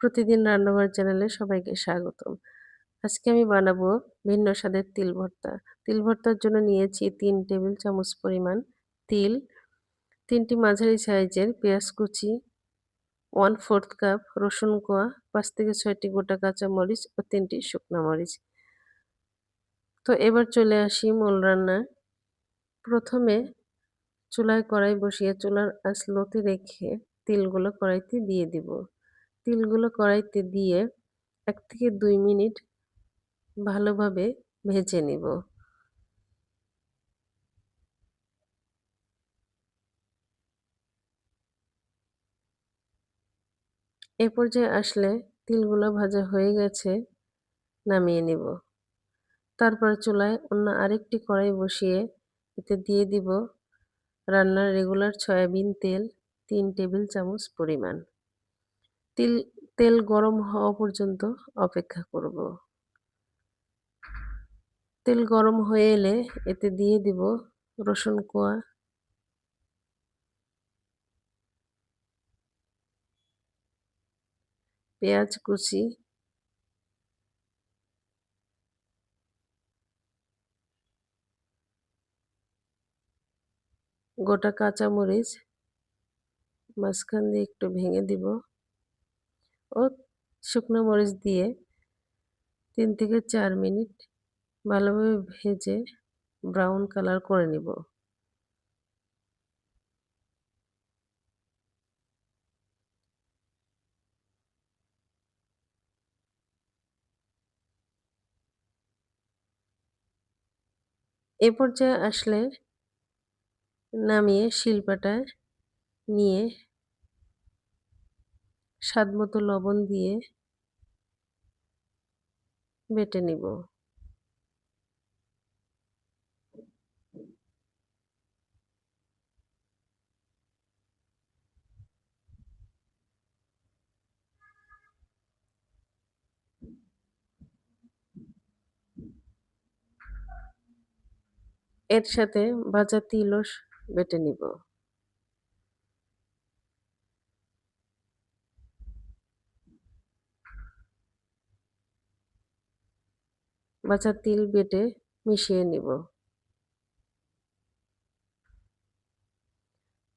প্রতিদিন রান্নাঘর চ্যানেলে সবাইকে স্বাগতম। আজকে আমি বানাবো ভিন্ন স্বাদের তিল ভর্তা। তিল ভর্তার জন্য নিয়েছি তিন টেবিল চামচ পরিমাণ তিল, তিনটি মাঝারি সাইজের পেঁয়াজ কুচি ওয়ান ফোর্থ কাপ রসুন কোয়া, পাঁচ থেকে ছয়টি গোটা কাঁচা মরিচ ও তিনটি শুকনো মরিচ। তো এবার চলে আসি মূল রান্না। প্রথমে চুলায় কড়াই বসিয়ে চুলার আঁচ লতে রেখে তিলগুলো কড়াইতে দিয়ে দিব। তিলগুলো কড়াইতে দিয়ে এক থেকে দুই মিনিট ভালোভাবে ভেজে নিব। এ পর্যায়ে আসলে তিলগুলো ভাজা হয়ে গেছে নামিয়ে নিব। তারপর চুলায় অন্য আরেকটি কড়াই বসিয়ে এতে দিয়ে দিব রান্নার রেগুলার সয়াবিন তেল তিন টেবিল চামচ পরিমাণ। তিল, তেল গরম হওয়া পর্যন্ত অপেক্ষা করব। তেল গরম হয়ে এলে এতে দিয়ে দিব রসুন কোয়া। পেঁয়াজ কুচি। গোটা কাঁচামরিচ। মাঝখান দিয়ে একটু ভেঙে দিব। ও শুকনো মরিচ দিয়ে তিন থেকে চার মিনিট ভালোভাবে ভেজে ব্রাউন কালার করে নিব। এ পর্যায়ে আসলে নামিয়ে শিলপাটায় নিয়ে স্বাদ মতো লবণ দিয়ে বেটে নিব। এর সাথে ভাজা তিলও বেটে নিব। বাছা তিল বেটে মিশিয়ে নিব।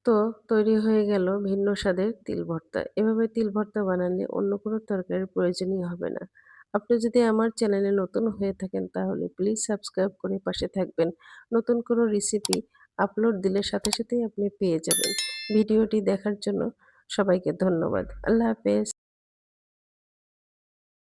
তো তৈরি হয়ে গেল ভিন্ন স্বাদের তিল ভর্তা। এভাবে তিল ভর্তা বানালে অন্য কোনো তরকারির প্রয়োজনই হবে না। আপনি যদি আমার চ্যানেলে নতুন হয়ে থাকেন, তাহলে প্লিজ সাবস্ক্রাইব করে পাশে থাকবেন। নতুন কোনো রেসিপি আপলোড দিলে সাথে সাথেই আপনি পেয়ে যাবেন। ভিডিওটি দেখার জন্য সবাইকে ধন্যবাদ। আল্লাহ হাফেজ।